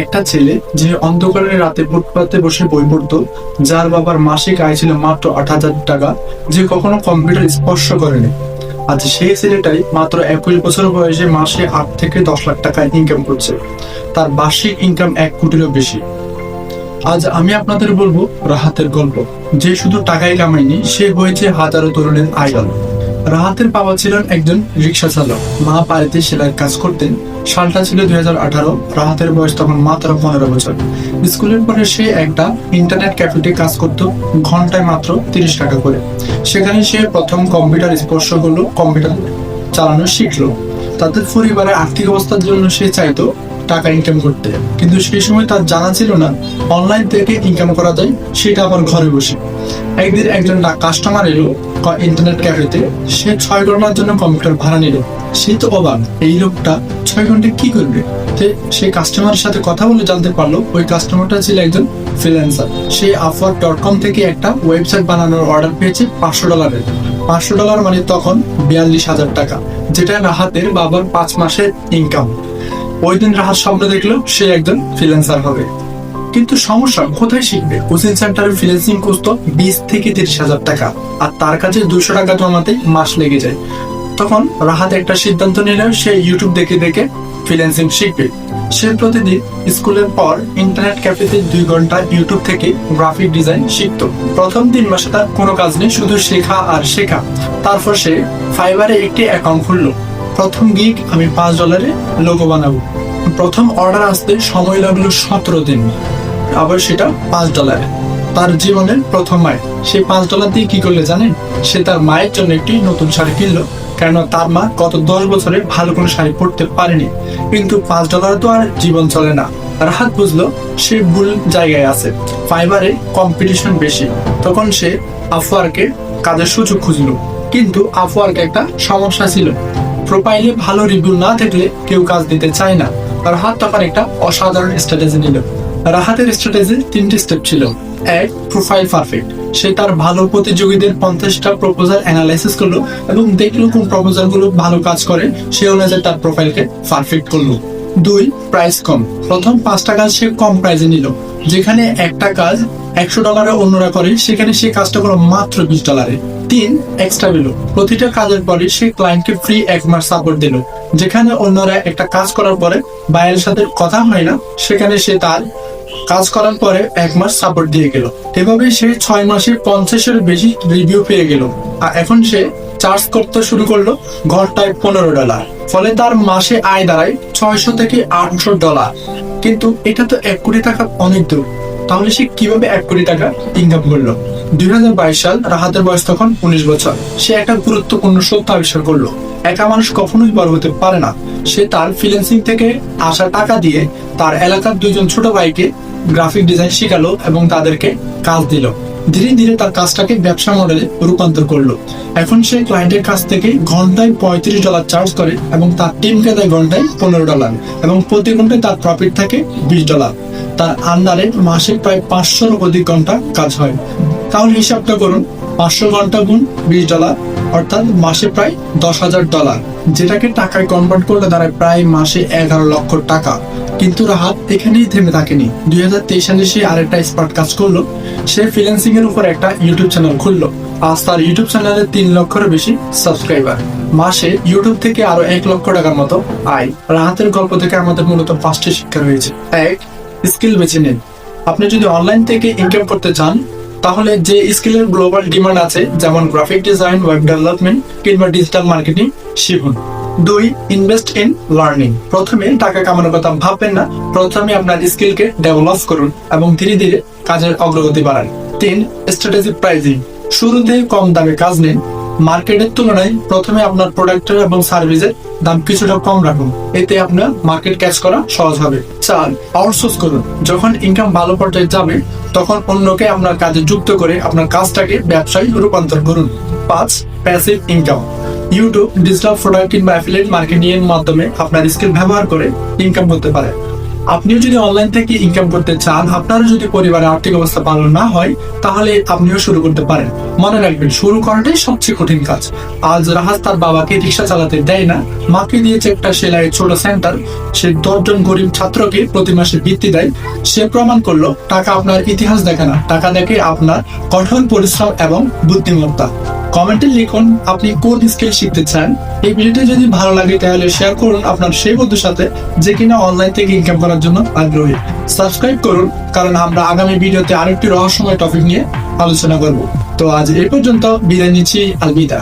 একটা ছেলে যে অন্ধকারের রাতে ফুটপাতে বসে বই পড়তো, যার বাবার মাসিক আয় ছিল মাত্র আট হাজার টাকা, যে কখনো কম্পিউটার স্পর্শ করেনি। আজ সেই ছেলেটাই মাত্র একুশ বছর বয়সে মাসে আট থেকে দশ লাখ টাকা ইনকাম করছে। তার বার্ষিক ইনকাম এক কোটিরও বেশি। আজ আমি আপনাদের বলব রাহাতের গল্প। যে শুধু টাকাই কামায়নি, সে হয়েছে হাজারো তরুণের আইডল রাহাতের বাবা ছিলেন একজন রিক্সা চালক। মা বাড়িতে সেলাইয়ের কাজ করতেন। সালটা ছিল দুই হাজার আঠারো। রাহাতের বয়স তখন মাত্র পনেরো বছর। স্কুলের পরে সে একটা ইন্টারনেট ক্যাফেতে কাজ করত, ঘন্টায় মাত্র তিরিশ টাকা করে। সেখানে সে প্রথম কম্পিউটার স্পর্শ করল, কম্পিউটার চালানো শিখলো। তাদের পরিবারের আর্থিক অবস্থার জন্য সে চাইতো টাকা ইনকাম করতে। কিন্তু সেই সময় তার জানা ছিল না অনলাইন থেকে ইনকাম করা যায়, সেটা আবার ঘরে বসে। একদিন একজন কাস্টমার এলো ইন্টারনেট ক্যাফেতে সে ছয় ঘণ্টার জন্য কম্পিউটার ভাড়া নিল। সে তো অবাক, এই লোকটা ছয় ঘন্টায় কি করবে? সে কাস্টমারের সাথে কথা বলে জানতে পারল, ওই কাস্টমারটা ছিল একজন ফ্রিল্যান্সার সে আফওয়ার্ক ডট কম থেকে একটা ওয়েবসাইট বানানোর অর্ডার পেয়েছে পাঁচশো ডলারের পাঁচশো ডলার মানে তখন বিয়াল্লিশ হাজার টাকা, যেটা রাহাতের বাবার পাঁচ মাসের ইনকাম ওই দিন রাহাত স্বপ্ন দেখল সে একজন ফ্রিল্যান্সার হবে। কিন্তু সমস্যা, কোথায় শিখবে? কোচিং সেন্টারে ফ্রিল্যান্সিং কোর্স তো বিশ থেকে তিরিশ হাজার টাকা। আর তার কাছে দুশো টাকা জমাতে মাস লেগে যায়। তখন রাহাত একটা সিদ্ধান্ত নিল, সে ইউটিউব দেখে দেখে ফ্রিল্যান্সিং শিখবে। সে প্রতিদিন স্কুলের পর ইন্টারনেট ক্যাফেতে দুই ঘণ্টা ইউটিউব থেকে গ্রাফিক ডিজাইন শিখতো। প্রথম তিন মাসে তার কোনো কাজ নেই, শুধু শেখা আর শেখা। তারপর সে ফাইবারে একটি অ্যাকাউন্ট খুললো। প্রথম গিগ আমি পাঁচ ডলারে লোগো বানাবো। প্রথম অর্ডার আসতে সময় লাগল সতেরো দিন। আবার সেটা পাঁচ ডলারে তার জীবনের প্রথম আয় সে পাঁচ ডলার দিয়ে কি করলে জানেন? সে তার মায়ের জন্য একটি নতুন শাড়ি কিনলো। কেন তার মা গত দশ বছরে ভালো কোনো শাড়ি পরতে পারেনি। কিন্তু পাঁচ ডলার তো আর জীবন চলে না। রাহাত বুঝলো, সে ভুল জায়গায় আছে। ফাইবারে কম্পিটিশন বেশি। তখন সে আফওয়ার্কে কাজের সুযোগ খুঁজলো। কিন্তু আফওয়ার্কে একটা সমস্যা ছিল। প্রোফাইলে ভালো রিভিউ না থাকলে কেউ কাজ দিতে চায় না। রাহাত তখন একটা অসাধারণ স্ট্র্যাটেজি নিল। রাহাতের স্ট্র্যাটেজি তিনটি স্টেপ ছিল। এক প্রোফাইল পারফেক্ট সে তার ভালো প্রতিযোগীদের পঞ্চাশটা প্রপোজাল অ্যানালাইসিস করল এবং দেখল কোন প্রপোজালগুলো ভালো কাজ করে, সে অনুযায়ী তার প্রোফাইলকে পারফেক্ট করল। দুই প্রাইস কম। প্রথম পাঁচটা কাজ সে কম প্রাইসে নিল। যেখানে একটা কাজ একশো ডলারে অন্যরা করে, সেখানে সে কাজটা করল মাত্র বিশ ডলারে তিন এক্সট্রা ভ্যালু প্রতিটা কাজের পরে সে ক্লায়েন্টকে ফ্রি এক মাস সাপোর্ট দিল। যেখানে অন্যরা একটা কাজ করার পরে বাইরের সাথে কথা হয় না, সেখানে সে তার কাজ করার পরে এক মাস সাপোর্ট দিয়ে গেল। এভাবে সে ছয় মাসে পঞ্চাশের বেশি রিভিউ পেয়ে গেল। আর এখন সে চার্জ করতে শুরু করল ঘন্টায় পনেরো ডলার ফলে তার মাসে আয় দাঁড়ায় ছয়শো থেকে আটশো ডলার কিন্তু এটা তো এক কোটি টাকা অনেক দূর। তাহলে সে কীভাবে এক কোটি টাকা ইনকাম করল? দুই হাজার বাইশ সাল রাহাতের বয়স তখন উনিশ বছর। সে একটা গুরুত্বপূর্ণ সত্য আবিষ্কার করল। একা মানুষ কখনোই বড় হতে পারে না। সে তার ফ্রিল্যান্সিং থেকে আসা টাকা দিয়ে তার এলাকার দুইজন ছোট ভাইকে গ্রাফিক ডিজাইন শেখালো এবং তাদেরকে কাজ দিল। ধীরে ধীরে তার কাজটাকে ব্যবসা মডেলে রূপান্তর করল। এখন সে ক্লায়েন্টের কাছ থেকে ঘন্টায় পঁয়ত্রিশ ডলার চার্জ করে এবং তার টিমকে দেয় ঘন্টায় পনেরো ডলার এবং প্রতি ঘন্টায় তার প্রফিট থাকে বিশ ডলার তার আন্ডারে মাসে প্রায় পাঁচশোর অধিক ঘণ্টা কাজ হয়। তাহলে হিসাবটা করুন, পাঁচশো ঘণ্টা গুণ বিশ ডলার অর্থাৎ মাসে প্রায় দশ হাজার ডলার যেটাকে টাকায় কনভার্ট করলে দাঁড়ায় প্রায় মাসে এগারো লক্ষ টাকা। কিন্তু রাহাত এখানেই থেমে থাকেনি। দুই হাজার তেইশ সালে সে আরেকটা স্মার্ট কাজ করল। সে ফ্রিল্যান্সিং এর উপর একটা ইউটিউব চ্যানেল খুললো। আজ তার ইউটিউব চ্যানেলে তিন লক্ষের বেশি সাবস্ক্রাইবার মাসে ইউটিউব থেকে আরও এক লক্ষ টাকার মতো আয়। রাহাতের গল্প থেকে আমাদের মূলত পাঁচটি শিক্ষা রয়েছে। এক স্কিল বেছে নিন। আপনি যদি অনলাইন থেকে ইনকাম করতে চান, তাহলে যে স্কিলের গ্লোবাল ডিমান্ড আছে, যেমন গ্রাফিক ডিজাইন ওয়েব ডেভেলপমেন্ট কিংবা ডিজিটাল মার্কেটিং শিখুন। দুই ইনভেস্ট ইন লার্নিং প্রথমে টাকা কামানোর কথা ভাববেন না, প্রথমে আপনার স্কিলকে ডেভেলপ করুন এবং ধীরে ধীরে কাজের অগ্রগতি বাড়ান। তিন স্ট্র্যাটেজি প্রাইজিং শুরুতে কম দামে কাজ নিন। মার্কেটের তুলনায় প্রথমে আপনার প্রোডাক্টের এবং সার্ভিসের দাম কিছুটা কম রাখুন। এতে আপনার মার্কেট ক্যাচ করা সহজ হবে। চার আউটসোর্স করুন। যখন ইনকাম ভালো পর্যায়ে যাবে, তখন অন্যকে আপনার কাজে যুক্ত করে আপনার কাজটাকে ব্যবসায় রূপান্তর করুন। পাঁচ passive income YouTube digital product কিংবা অ্যাফিলিয়েট মার্কেটিং এর মাধ্যমে আপনার স্কিল ব্যবহার করে ইনকাম করতে পারে। আপনিও যদি অনলাইন থেকে ইনকাম করতে চান, আপনারও যদি পরিবারের আর্থিক অবস্থা ভালো না হয়, তাহলে আপনিও শুরু করতে পারেন। মনে রাখবেন, শুরু করাটাই সবচেয়ে কঠিন কাজ। আজ রাহাজ তার বাবাকে রিক্সা চালাতে দেয় না, মাকে দিয়েছে একটা সেলাই ছোট সেন্টার সে দশজন গরিব ছাত্রকে প্রতি মাসে বৃত্তি দেয়। সে প্রমাণ করল, টাকা আপনার ইতিহাস দেখে না। টাকা দেখে আপনার কঠোর পরিশ্রম এবং বুদ্ধিমত্তা। কমেন্টে লিখুন আপনি কোন স্কিল শিখতে চান। এই ভিডিওটি যদি ভালো লাগে তাহলে শেয়ার করুন আপনার সেই বন্ধুর সাথে, যে কিনা অনলাইন থেকে ইনকাম করার জন্য আগ্রহী। সাবস্ক্রাইব করুন, কারণ আমরা আগামী ভিডিওতে আরেকটি রহস্যময় টপিক নিয়ে আলোচনা করব। তো আজ এই পর্যন্ত বিদায় নিচ্ছি, আলবিদা।